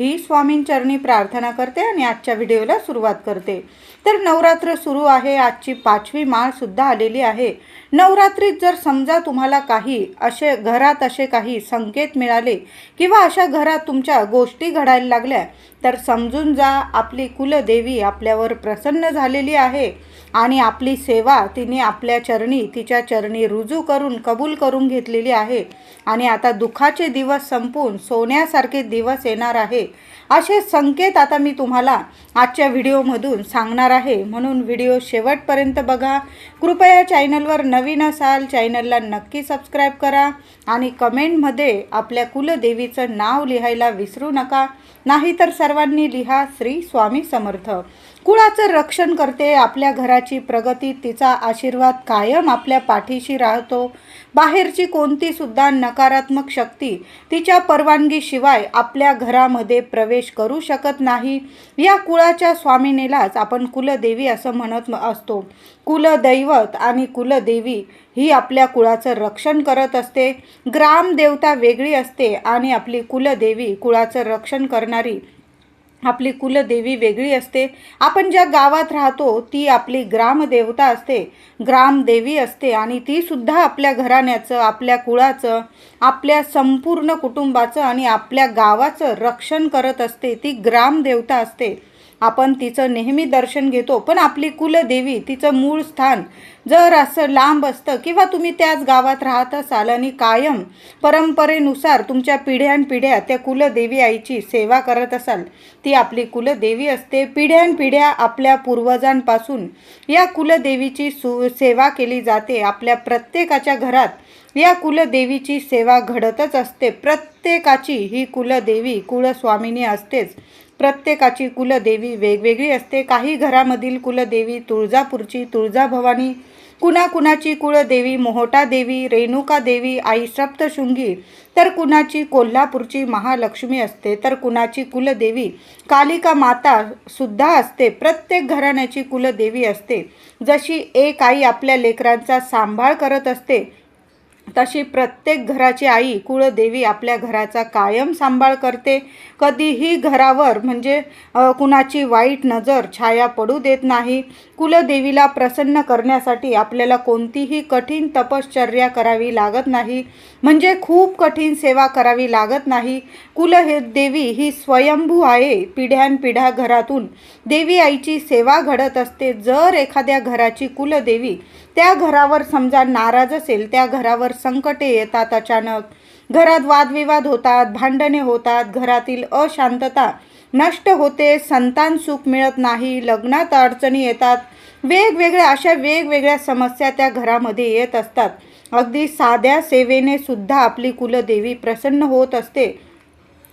ही स्वामींचरणी प्रार्थना करते आणि आजच्या व्हिडिओला सुरुवात करते. तर नवरात्र सुरू आहे. आजची पाचवी माळसुद्धा आलेली आहे. नवरात्रीत जर समजा तुम्हाला काही असे घरात असे काही संकेत मिळाले किंवा अशा घरात तुमच्या गोष्टी घडायला लागल्या तर समजून जा आपली कुलदेवी आपल्यावर प्रसन्न झालेली आहे आणि आपली सेवा तिने आपल्या चरणी तिच्या चरणी रुजू करून कबूल करून घेतलेली आहे. आणि आता दुःखाचे दिवस संपून सोन्यासारखे दिवस येणार आहे. असे संकेत आता मी तुम्हाला आजच्या व्हिडिओमधून सांगणार आहे. म्हणून व्हिडिओ शेवटपर्यंत बघा. कृपया चॅनलवर नवीन असाल चॅनलला नक्की सबस्क्राईब करा आणि कमेंटमध्ये आपल्या कुलदेवीचं नाव लिहायला विसरू नका. नाहीतर सर्वांनी लिहा श्री स्वामी समर्थ. कुळाचं रक्षण करते आपल्या घराची प्रगती तिचा आशीर्वाद कायम आपल्या पाठीशी राहतो. बाहेरची कोणतीसुद्धा नकारात्मक शक्ती तिच्या परवानगीशिवाय आपल्या घरामध्ये प्रवेश करू शकत नाही. या कुळाच्या स्वामिनीलाच आपण कुलदेवी असं म्हणत असतो. कुलदैवत आणि कुलदेवी ही आपल्या कुळाचं रक्षण करत असते. ग्रामदेवता वेगळी असते आणि आपली कुलदेवी कुळाचं रक्षण करणारी आपली कुलदेवी वेगळी असते. आपण ज्या गावात राहतो ती आपली ग्रामदेवता असते. ग्रामदेवी असते आणि ती सुद्धा आपल्या घराण्याचं आपल्या कुळाचं आपल्या संपूर्ण कुटुंबाचं आणि आपल्या गावाचं रक्षण करत असते. ती ग्रामदेवता असते. आपण तिचं नेहमी दर्शन घेतो पण आपली कुलदेवी तिचं मूळ स्थान जर असं लांब असतं किंवा तुम्ही त्याच गावात राहत असाल आणि कायम परंपरेनुसार तुमच्या पिढ्यानपिढ्या त्या कुलदेवी आईची सेवा करत असाल ती आपली कुलदेवी असते. पिढ्यानपिढ्या आपल्या पूर्वजांपासून या कुलदेवीची सु सेवा केली जाते. आपल्या प्रत्येकाच्या घरात या कुलदेवीची सेवा घडतच असते. प्रत्येकाची ही कुलदेवी कुलस्वामिनी असतेच. प्रत्येकाची कुलदेवी वेगवेगळी असते. काही घरामधील कुलदेवी तुळजापूरची तुळजाभवानी कुणाकुणाची कुळदेवी मोहोटा देवी रेणुका देवी आई सप्तशृंगी तर कुणाची कोल्हापूरची महालक्ष्मी असते तर कुणाची कुलदेवी कालिका माता सुद्धा असते. प्रत्येक घराण्याची कुलदेवी असते. जशी एक आई आपल्या लेकरांचा सांभाळ करत असते तशी प्रत्येक घराची आई कुळदेवी आपल्या घराचा कायम सांभाळ करते. कधीही घरावर म्हणजे कुणाची वाईट नजर छाया पडू देत नाही. कुलदेवीला प्रसन्न करण्यासाठी आपल्याला कोणतीही कठीण तपश्चर्या करावी लागत नाही. म्हणजे खूप कठीण सेवा करावी लागत नाही. कुल हे देवी ही स्वयंभू आहे. पिढ्यानपिढ्या घरातून देवी आईची सेवा घडत असते. जर एखाद्या घराची कुलदेवी त्या घरावर समजा नाराज असेल त्या घरावर संकटे येतात अचानक. घरात वादविवाद होतात भांडणे होतात घरातील अशांतता नष्ट होते संतान सुख मिळत नाही लग्नात अडचणी येतात. वेगवेगळ्या अशा वेगवेगळ्या समस्या त्या घरामध्ये येत असतात. अगदी साध्या सेवेने सुद्धा आपली कुलदेवी प्रसन्न होत असते.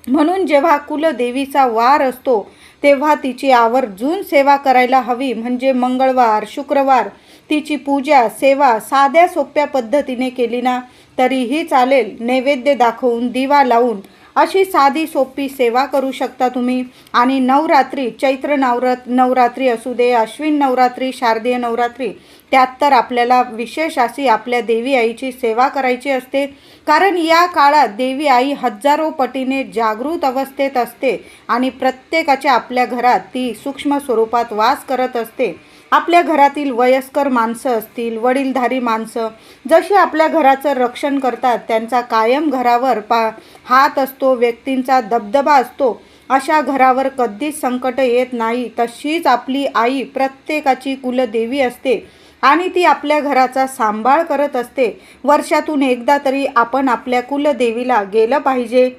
म्हणून जेव्हा कुलदेवीचा वार असतो तेव्हा तिची आवर्जून सेवा करायला हवी. म्हणजे मंगळवार शुक्रवार तिची पूजा सेवा साध्या सोप्या पद्धतीने केली ना तरीही चालेल नैवेद्य दाखवून दिवा लावून अशी साधी सोपी सेवा करू शकता तुम्ही. आणि नवरात्री चैत्र नवरात नवरात्री असू दे अश्विन नवरात्री शारदीय नवरात्री त्यात तर आपल्याला विशेष अशी आपल्या देवी आईची सेवा करायची असते. कारण या काळात देवी आई हजारो पटीने जागृत अवस्थेत असते आणि प्रत्येकाच्या आपल्या घरात ती सूक्ष्म स्वरूपात वास करत असते. आपल्या घरातील वयस्कर माणसं असतील वडीलधारी माणसं जशी आपल्या घराचं रक्षण करतात त्यांचा कायम घरावर पा हात असतो व्यक्तींचा दबदबा असतो अशा घरावर कधीच संकट येत नाही. तशीच आपली आई प्रत्येकाची कुलदेवी असते आणि ती आपल्या घराचा सांभाळ करत असते. वर्षातून एकदा तरी आपण आपल्या कुलदेवीला गेलं पाहिजे.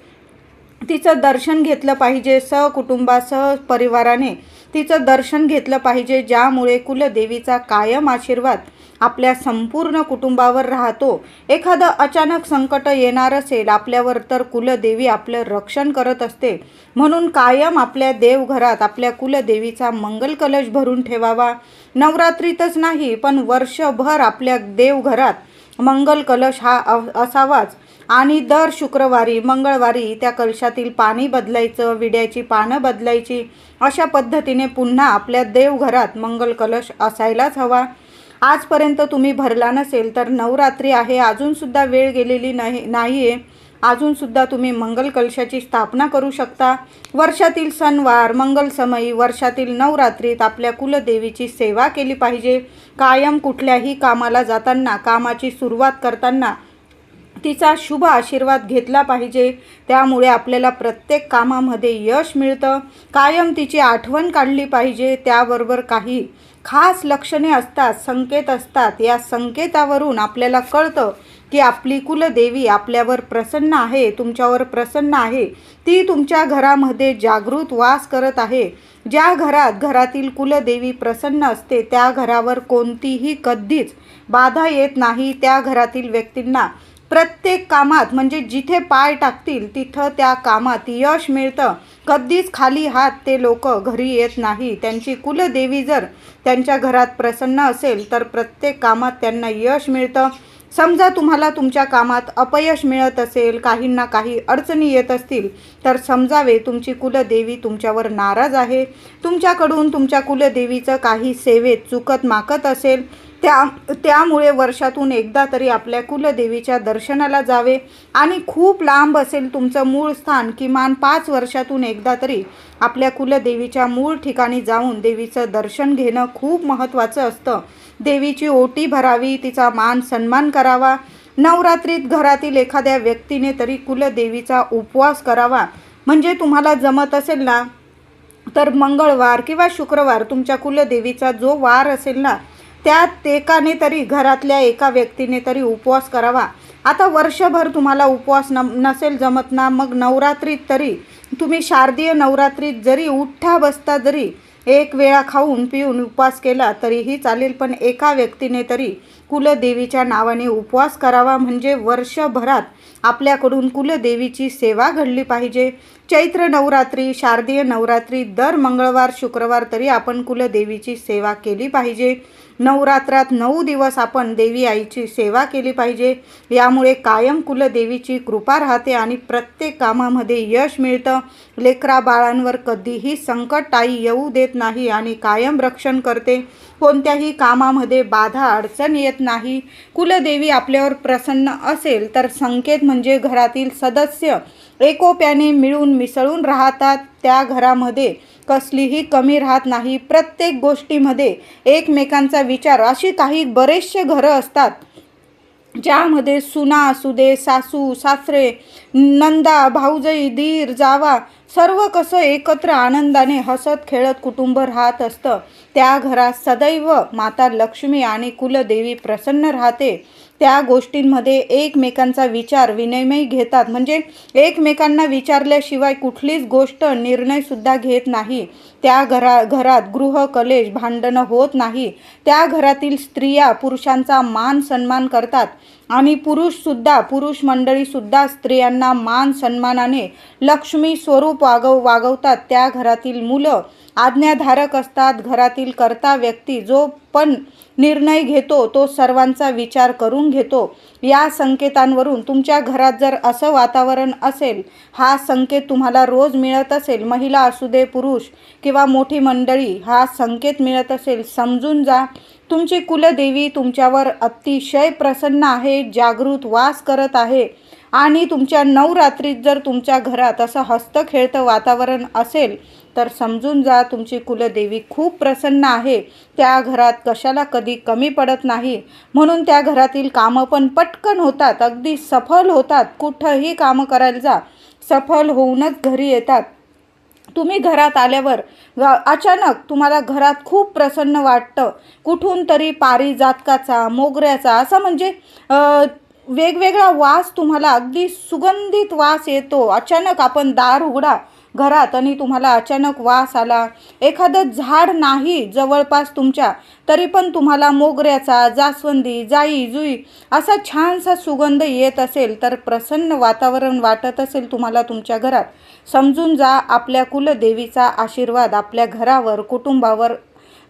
तिचं दर्शन घेतलं पाहिजे. सहकुटुंबासह परिवाराने तिचं दर्शन घेतलं पाहिजे ज्यामुळे कुलदेवीचा कायम आशीर्वाद आपल्या संपूर्ण कुटुंबावर राहतो. एखादं अचानक संकट येणार असेल आपल्यावर तर कुलदेवी आपलं रक्षण करत असते. म्हणून कायम आपल्या देवघरात आपल्या कुलदेवीचा मंगल कलश भरून ठेवावा. नवरात्रीतच नाही पण वर्षभर आपल्या देवघरात मंगल कलश हा असावाच. आणि दर शुक्रवारी मंगळवारी त्या कलशातील पाणी बदलायचं विड्याची पानं बदलायची अशा पद्धतीने पुन्हा आपल्या देवघरात मंगल कलश असायलाच हवा. आजपर्यंत तुम्ही भरला नसेल तर नवरात्री आहे अजूनसुद्धा वेळ गेलेली नाही नाही आहे अजूनसुद्धा तुम्ही मंगल कलशाची स्थापना करू शकता. वर्षातील सणवार मंगलसमयी वर्षातील नवरात्रीत आपल्या कुलदेवीची सेवा केली पाहिजे. कायम कुठल्याही कामाला जाताना कामाची सुरुवात करताना तिचा शुभ आशीर्वाद घेतला पाहिजे. त्यामुळे आपल्याला प्रत्येक कामामध्ये यश मिळतं. कायम तिची आठवण काढली पाहिजे. त्याबरोबर काही खास लक्षणे असतात संकेत असतात. या संकेतावरून आपल्याला कळतं की आपली कुलदेवी आपल्यावर प्रसन्न आहे तुमच्यावर प्रसन्न आहे ती तुमच्या घरामध्ये जागृत वास करत आहे. ज्या घरात घरातील कुलदेवी प्रसन्न असते त्या घरावर कोणतीही कधीच बाधा येत नाही. त्या घरातील व्यक्तींना प्रत्येक कामात म्हणजे जिथे पाय टाकतील तिथं त्या कामात यश मिळतं. कधीच खाली हात ते लोक घरी येत नाही. त्यांची कुलदेवी जर त्यांच्या घरात प्रसन्न असेल तर प्रत्येक कामात त्यांना यश मिळतं. समजा तुम्हाला तुमच्या कामात अपयश मिळत असेल काहींना काही अडचणी येत असतील तर समजावे तुमची कुलदेवी तुमच्यावर नाराज आहे. तुमच्याकडून तुमच्या कुलदेवीचं काही सेवेत चुकत माकत असेल त्या त्यामुळे वर्षातून एकदा तरी आपल्या कुलदेवीच्या दर्शनाला जावे. आणि खूप लांब असेल तुमचं मूळ स्थान किमान पाच वर्षातून एकदा तरी आपल्या कुलदेवीच्या मूळ ठिकाणी जाऊन देवीचं दर्शन घेणं खूप महत्त्वाचं असतं. देवीची ओटी भरावी तिचा मान सन्मान करावा. नवरात्रीत घरातील एखाद्या व्यक्तीने तरी कुलदेवीचा उपवास करावा. म्हणजे तुम्हाला जमत असेल ना तर मंगळवार किंवा शुक्रवार तुमच्या कुलदेवीचा जो वार असेल ना त्यात एकाने तरी घरातल्या एका व्यक्तीने तरी उपवास करावा. आता वर्षभर तुम्हाला उपवास न नसेल जमत ना मग नवरात्रीत तरी तुम्ही शारदीय नवरात्रीत जरी उठ्ठा बसता जरी एक वेळा खाऊन पिऊन उपवास केला तरीही चालेल पण एका व्यक्तीने तरी कुलदेवीच्या नावाने उपवास करावा. म्हणजे वर्षभरात आपल्याकडून कुलदेवीची सेवा घडली पाहिजे. चैत्र नवरात्री शारदीय नवरात्री दर मंगळवार शुक्रवार तरी आपण कुलदेवीची सेवा केली पाहिजे. नवरात्रात नऊ दिवस आपण देवी आईची सेवा केली पाहिजे. यामुळे कायम कुलदेवीची कृपा राहते आणि प्रत्येक कामामध्ये यश मिळतं. लेकरा बाळांवर कधीही संकट आई येऊ देत नाही आणि कायम रक्षण करते. कोणत्याही कामामध्ये बाधा अडचण येत नाही. कुलदेवी आपल्यावर प्रसन्न असेल तर संकेत म्हणजे घरातील सदस्य एकोप्याने मिळून मिसळून राहतात. त्या घरामध्ये कसलीही कमी राहत नाही. प्रत्येक गोष्टीमध्ये एकमेकांचा विचार. अशी काही बरेचसे घरं असतात ज्यामध्ये सुना असू दे सासू सासरे नंदा भाऊजई दीर जावा सर्व कसं एकत्र आनंदाने हसत खेळत कुटुंब राहत असतं. त्या घरात सदैव माता लक्ष्मी आणि कुलदेवी प्रसन्न राहते. त्या गोष्टींमध्ये एकमेकांचा विचार विनिमय घेतात. म्हणजे एकमेकांना विचारल्याशिवाय कुठलीच गोष्ट निर्णयसुद्धा घेत नाही. त्या घरा घरात गृह कलेश भांडणं होत नाही. त्या घरातील स्त्रिया पुरुषांचा मान सन्मान करतात. आणि पुरुषसुद्धा पुरुष मंडळीसुद्धा स्त्रियांना मान सन्मानाने लक्ष्मी स्वरूप वागव वागवतात. त्या घरातील मुलं आज्ञाधारक असतात. घरातील कर्ता व्यक्ती जो पण निर्णय घेतो तो सर्वांचा विचार करून घेतो. या संकेतांवरून तुमच्या घरात जर असं वातावरण असेल हा संकेत तुम्हाला रोज मिळत असेल. महिला असू दे पुरुष किंवा मोठी मंडळी हा संकेत मिळत असेल. समजून जा तुमची कुलदेवी तुमच्यावर अतिशय प्रसन्न आहे जागृत वास करत आहे. आणि तुमच्या नवरात्रीत जर तुमच्या घरात असं हस्तखेळतं वातावरण असेल तर समजून जा तुमची कुलदेवी खूप प्रसन्न आहे. त्या घरात कशाला कधी कमी पडत नाही. म्हणून त्या घरातील कामं पण पटकन होतात अगदी सफल होतात. कुठंही कामं करायला जा. सफल होऊनच घरी येतात. तुम्ही घरात आल्यावर अचानक तुम्हाला घरात खूप प्रसन्न वाटतं. कुठून तरी पारिजातकाचा मोगऱ्याचा असं म्हणजे वेगवेगळा वास तुम्हाला अगदी सुगंधित वास येतो. अचानक आपण दार उघडा. घरात आणि तुम्हाला अचानक वास आला. एखादं झाड नाही जवळपास तुमच्या तरी पण तुम्हाला मोगऱ्याचा जास्वंदी जाई जुई असा छानसा सुगंध येत असेल तर प्रसन्न वातावरण वाटत असेल तुम्हाला तुमच्या घरात. समजून जा आपल्या कुलदेवीचा आशीर्वाद आपल्या घरावर कुटुंबावर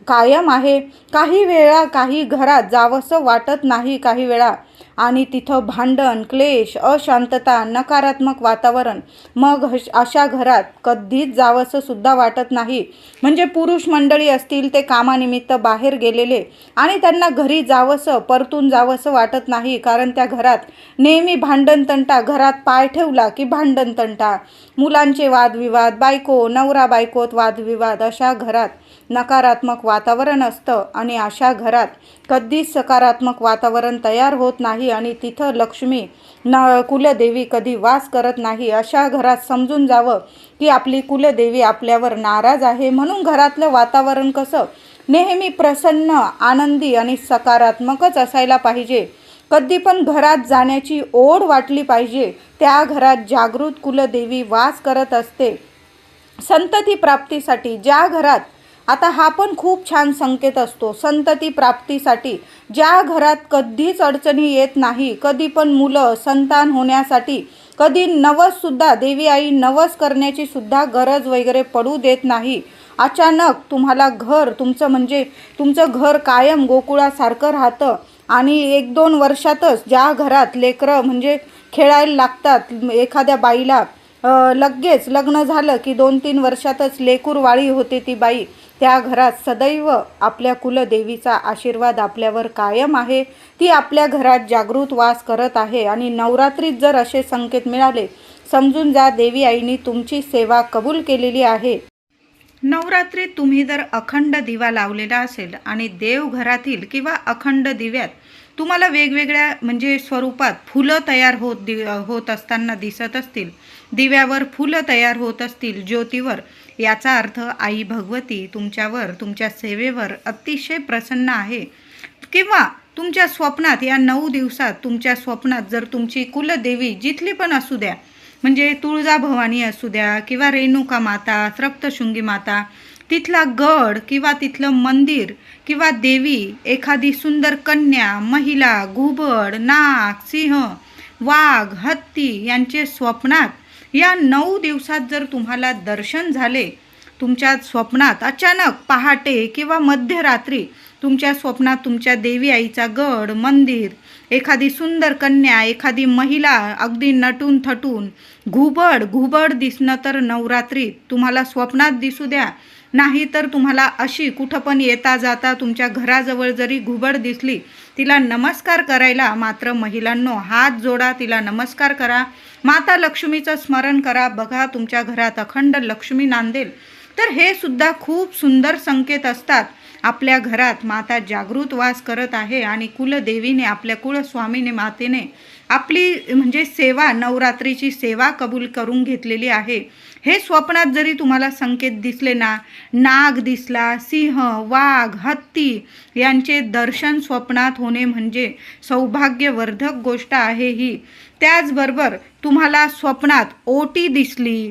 कायम आहे. काही वेळा काही घरात जावंसं वाटत नाही काही वेळा आणि तिथं भांडण क्लेश अशांतता नकारात्मक वातावरण. मग अशा घरात कधीच जावंसं सुद्धा वाटत नाही. म्हणजे पुरुष मंडळी असतील ते कामानिमित्त बाहेर गेलेले आणि त्यांना घरी जावंसं परतून जावंसं वाटत नाही. कारण त्या घरात नेहमी भांडण तंटा घरात पाय ठेवला की भांडण तंटा मुलांचे वादविवाद बायको नवरा बायकोत वादविवाद अशा घरात नकारात्मक वातावरण असतं आणि अशा घरात कधीच सकारात्मक वातावरण तयार होत नाही आणि तिथं लक्ष्मी न कुलदेवी कधी वास करत नाही अशा घरात समजून जावं की आपली कुलदेवी आपल्यावर नाराज आहे. म्हणून घरातलं वातावरण कसं? नेहमी प्रसन्न आनंदी आणि सकारात्मकच असायला पाहिजे. कधी पण घरात जाण्याची ओढ वाटली पाहिजे. त्या घरात जागृत कुलदेवी वास करत असते. संतती प्राप्तीसाठी ज्या घरात आता हा पण खूप छान संकेत असतो. संतती प्राप्तीसाठी ज्या घरात कधीच अडचणी येत नाही कधी पण मुलं संतान होण्यासाठी कधी नवससुद्धा देवी आई नवस करण्याची सुद्धा गरज वगैरे पडू देत नाही. अचानक तुम्हाला घर तुमचं म्हणजे तुमचं घर कायम गोकुळासारखं राहतं आणि एक दोन वर्षातच ज्या घरात लेकरं म्हणजे खेळायला लागतात एखाद्या बाईला लगेच लग्न झालं की दोन तीन वर्षातच लेकूरवाळी होते ती बाई. त्या घरात सदैव आपल्या कुलदेवीचा आशीर्वाद आपल्यावर कायम आहे. ती आपल्या घरात जागृत वास करत आहे आणि नवरात्रीत जर असे संकेत मिळाले समजून जा देवी आईने तुमची सेवा कबूल केलेली आहे. नवरात्रीत तुम्ही जर अखंड दिवा लावलेला असेल आणि देवघरातील किंवा अखंड दिव्यात तुम्हाला वेगवेगळ्या म्हणजे स्वरूपात फुलं तयार होत दि होत असताना दिसत असतील दिव्यावर फुलं तयार होत असतील ज्योतीवर याचा अर्थ आई भगवती तुमच्यावर तुमच्या सेवेवर अतिशय प्रसन्न आहे. किंवा तुमच्या स्वप्नात या नऊ दिवसात तुमच्या स्वप्नात जर तुमची कुलदेवी जिथली पण असू द्या म्हणजे तुळजाभवानी असू द्या किंवा रेणुका माता रक्तशृंगी माता तिथला गड किंवा तिथलं मंदिर किंवा देवी एखादी सुंदर कन्या महिला घुबड नाग सिंह वाघ हत्ती यांचे स्वप्नात या नऊ दिवसात जर तुम्हाला दर्शन झाले तुमच्या स्वप्नात अचानक पहाटे किंवा मध्यरात्री तुमच्या स्वप्नात तुमच्या देवी आईचा गड मंदिर एखादी सुंदर कन्या एखादी महिला अगदी नटून थटून घुबड घुबड दिसणं तर नवरात्रीत तुम्हाला स्वप्नात दिसू द्या. नाही तर तुम्हाला अशी कुठं पण येता जाता तुमच्या घराजवळ जरी घुबड दिसली तिला नमस्कार करायला मात्र महिलांनो हात जोडा तिला नमस्कार करा. माता लक्ष्मीचं स्मरण करा. बघा तुमच्या घरात अखंड लक्ष्मी नांदेल. तर हे सुद्धा खूप सुंदर संकेत असतात. आपल्या घरात माता जागृत वास करत आहे आणि कुलदेवीने आपल्या कुलस्वामीने मातेने आपली म्हणजे सेवा नवरात्रीची सेवा कबूल करून घेतलेली आहे. हे स्वप्नात जरी तुम्हाला संकेत दिसले ना नाग दिसला सिंह वाघ हत्ती यांचे दर्शन स्वप्नात होणे म्हणजे सौभाग्यवर्धक गोष्ट आहे ही. त्याचबरोबर तुम्हाला स्वप्नात ओटी दिसली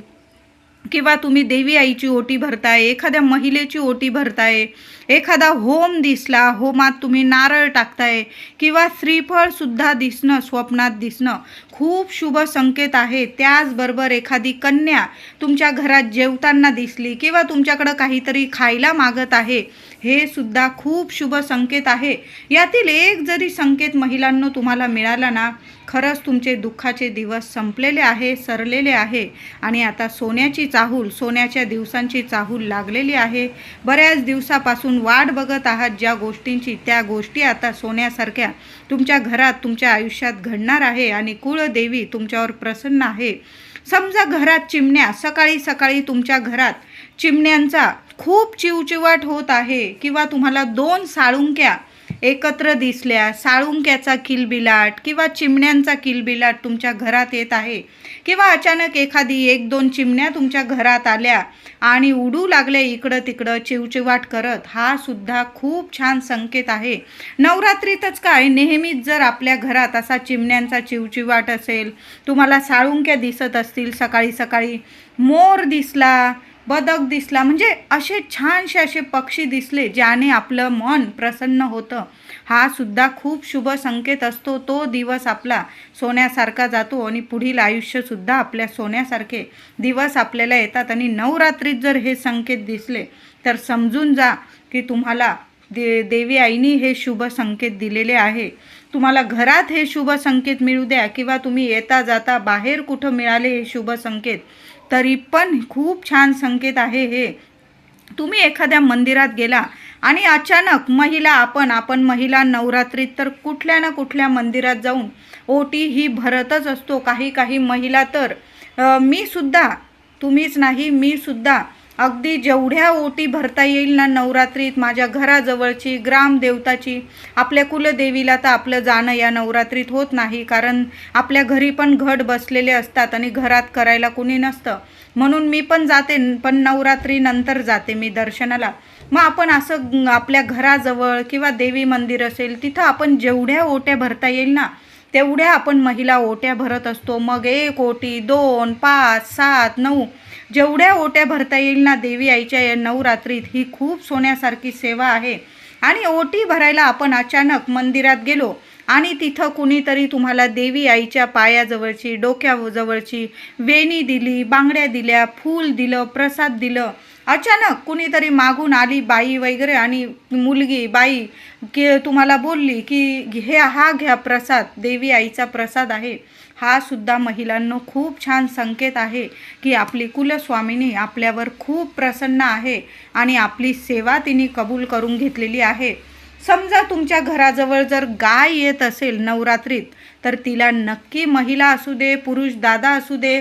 किंवा तुम्ही देवी आईची ओटी भरताय एखाद्या महिलेची ओटी भरताय एखादा होम दिसला होमात तुम्ही नारळ टाकताय किंवा श्रीफळसुद्धा दिसणं स्वप्नात दिसणं खूप शुभ संकेत आहे. त्याचबरोबर एखादी कन्या तुमच्या घरात जेवताना दिसली किंवा तुमच्याकडं काहीतरी खायला मागत आहे हे सुद्धा खूप शुभ संकेत आहे. यातील एक जरी संकेत महिलांनो तुम्हाला मिळाला ना खरंच तुमचे दुःखाचे दिवस संपलेले आहे सरलेले आहे. आणि आता सोन्याची चाहूल सोन्याच्या दिवसांची चाहूल लागलेली आहे. बऱ्याच दिवसापासून वाट बघत आहात ज्या गोष्टींची त्या गोष्टी आता सोन्यासारख्या तुमच्या घरात तुमच्या आयुष्यात घडणार आहे आणि कुळदेवी तुमच्यावर प्रसन्न आहे. समजा घरात चिमण्या सकाळी सकाळी तुमच्या घरात चिमण्यांचा खूप चिवचिवाट होत आहे किंवा तुम्हाला दोन साळुंक्या एकत्र दिसल्या साळुंक्याचा किलबिलाट किंवा चिमण्यांचा किलबिलाट तुमच्या घरात येत आहे किंवा अचानक एखादी एक दोन चिमण्या तुमच्या घरात आल्या आणि उडू लागल्या इकडं तिकडं चिवचिवाट करत हा सुद्धा खूप छान संकेत आहे. नवरात्रीतच काय? नेहमीच जर आपल्या घरात असा चिमण्यांचा चिवचिवाट असेल तुम्हाला साळुंक्या दिसत असतील सकाळी सकाळी मोर दिसला बदक दिसला. म्हणजे असे छानसे असे पक्षी दिसले ज्याने आपलं मन प्रसन्न होतं. हा सुद्धा खूप शुभ संकेत असतो. तो दिवस आपला सोन्यासारखा जातो आणि पुढील आयुष्यसुद्धा आपल्या सोन्यासारखे दिवस आपल्याला येतात. आणि नवरात्रीत जर हे संकेत दिसले तर समजून जा की तुम्हाला दे देवी आईनी हे शुभ संकेत दिलेले आहे. तुम्हाला घरात हे शुभ संकेत मिळू द्या किंवा तुम्ही येता जाता बाहेर कुठं मिळाले हे शुभ संकेत तरी पण खूप छान संकेत आहे हे. तुम्ही एखाद्या मंदिरात गेला आणि अचानक महिला आपण आपण महिला नवरात्रीत तर कुठल्या ना कुठल्या मंदिरात जाऊन ओटी ही भरतच असतो. काही काही महिला तर मीसुद्धा मी सुद्धा तुम्हीच नाही मी सुद्धा अगदी जेवढ्या ओटी भरता येईल ना नवरात्रीत माझ्या घराजवळची ग्रामदेवताची आपल्या कुलदेवीला तर आपलं जाणं या नवरात्रीत होत नाही कारण आपल्या घरी पण घट बसलेले असतात आणि घरात करायला कुणी नसतं. म्हणून मी पण जाते पण नवरात्रीनंतर जाते मी दर्शनाला. मग आपण असं आपल्या घराजवळ किंवा देवी मंदिर असेल तिथं आपण जेवढ्या ओट्या भरता येईल ना तेवढ्या आपण महिला ओट्या भरत असतो. मग एक ओटी दोन पाच सात नऊ जेवढ्या ओट्या भरता येईल ना देवी आईच्या या नवरात्रीत ही खूप सोन्यासारखी सेवा आहे. आणि ओटी भरायला आपण अचानक मंदिरात गेलो आणि तिथं कुणीतरी तुम्हाला देवी आईच्या पायाजवळची डोक्याजवळची वेणी दिली बांगड्या दिल्या फूल दिलं प्रसाद दिलं. अचानक कुणीतरी मागून आली बाई वगैरे आणि मुलगी बाई की तुम्हाला बोलली की हे हा घ्या प्रसाद देवी आईचा प्रसाद आहे. हा सुद्धा महिलांनो खूप छान संकेत आहे की आपली कुलस्वामिनी आपल्यावर खूप प्रसन्न आहे आणि आपली सेवा तिने कबूल करून घेतलेली आहे. समजा तुमच्या घराजवळ जर गाय येत असेल नवरात्रीत तर तिला नक्की महिला असू दे पुरुष दादा असू दे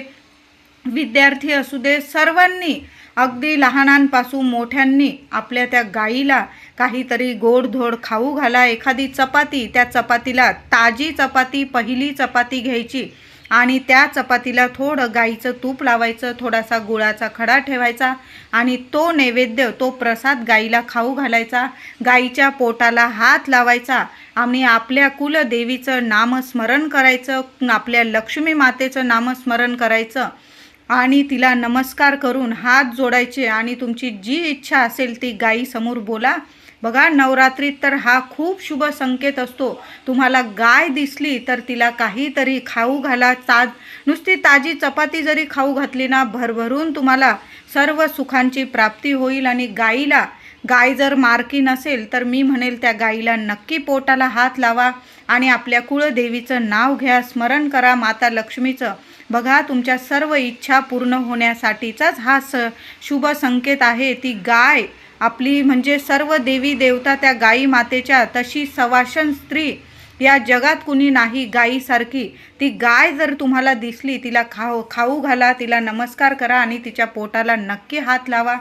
विद्यार्थी असू दे सर्वांनी अगदी लहानांपासून मोठ्यांनी आपल्या त्या गाईला काहीतरी गोडधोड खाऊ घाला एखादी चपाती त्या चपातीला ताजी चपाती पहिली चपाती घ्यायची. आणि त्या चपातीला थोडं गाईचं तूप लावायचं थोडासा गुळाचा खडा ठेवायचा आणि तो नैवेद्य तो प्रसाद गाईला खाऊ घालायचा. गाईच्या पोटाला हात लावायचा आणि आपल्या कुलदेवीचं नामस्मरण करायचं आपल्या लक्ष्मी मातेचं नामस्मरण करायचं. आणि तिला नमस्कार करून हात जोडायचे आणि तुमची जी इच्छा असेल ती गाईसमोर बोला. बघा नवरात्रीत तर हा खूप शुभ संकेत असतो. तुम्हाला गाय दिसली तर तिला काहीतरी खाऊ घाला. ताज नुसती ताजी चपाती जरी खाऊ घातली ना भरभरून तुम्हाला सर्व सुखांची प्राप्ती होईल आणि गाईला गाय जर मारकी नसेल तर मी म्हणेल त्या गाईला नक्की पोटाला हात लावा आणि आपल्या कुळदेवीचं नाव घ्या स्मरण करा माता लक्ष्मीचं. बघा तुमच्या सर्व इच्छा पूर्ण होण्यासाठीचाच हा स शुभ संकेत आहे. ती गाय आपली म्हणजे सर्व देवी देवता त्या गाई मातेच्या तशी सवाशन स्त्री या जगात कुणी नाही गाईसारखी ती गाय जर तुम्हाला दिसली तिला खाऊ खाऊ घाला तिला नमस्कार करा आणि तिच्या पोटाला नक्की हात लावा.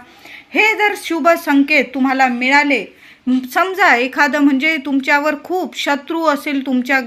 हे जर शुभ संकेत तुम्हाला मिळाले समजा एखादं म्हणजे तुमच्यावर खूप शत्रू असेल तुमच्या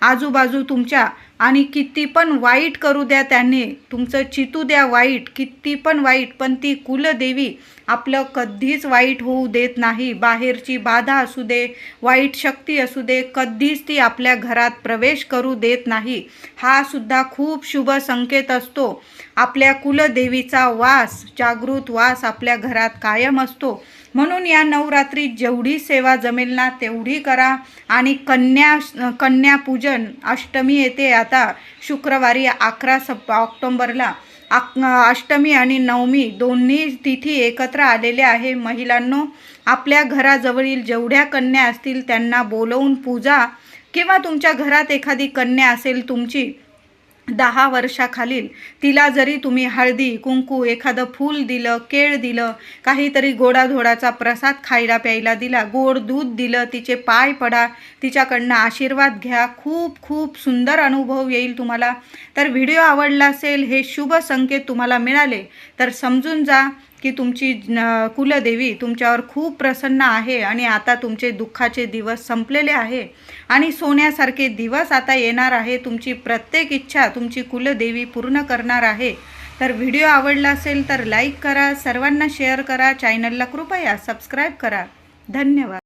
आजूबाजू तुमच्या आणि किती पण वाईट करू द्या त्याने तुमचं चितू द्या वाईट किती पण वाईट पण ती कुलदेवी आपलं कधीच वाईट होऊ देत नाही. बाहेरची बाधा असू दे वाईट शक्ती असू दे कधीच ती आपल्या घरात प्रवेश करू देत नाही. हा सुद्धा खूप शुभ संकेत असतो. आपल्या कुलदेवीचा वास जागृत वास आपल्या घरात कायम असतो. म्हणून या नवरात्रीत जेवढी सेवा जमेल ना तेवढी करा. आणि कन्या कन्यापूजन अष्टमी येते आता शुक्रवारी अकरा सप ऑक्टोंबरला. आक अष्टमी आणि नवमी दोन्ही तिथी एकत्र आलेल्या आहे. महिलांनो आपल्या घराजवळील जेवढ्या कन्या असतील त्यांना बोलवून पूजा किंवा तुमच्या घरात एखादी कन्या असेल तुमची दहा वर्षाखालील तिला जरी तुम्ही हळदी कुंकू एखादं फूल दिलं केळ दिलं काहीतरी गोडाधोडाचा प्रसाद खायला प्यायला दिला गोड दूध दिलं तिचे पाय पडा तिच्याकडनं आशीर्वाद घ्या खूप खूप सुंदर अनुभव येईल तुम्हाला. तर व्हिडिओ आवडला असेल हे शुभ संकेत तुम्हाला मिळाले तर समजून जा की तुमची कुलदेवी तुमच्यावर खूप प्रसन्न आहे आणि आता तुमचे दुःखाचे दिवस संपलेले आहे. आणि सोन्यासारखे दिवस आता येणार आहे. तुमची प्रत्येक इच्छा तुमची कुलदेवी पूर्ण करणार आहे. तर व्हिडिओ आवडला असेल तर लाईक करा सर्वांना शेअर करा चॅनलला कृपया सबस्क्राईब करा. धन्यवाद.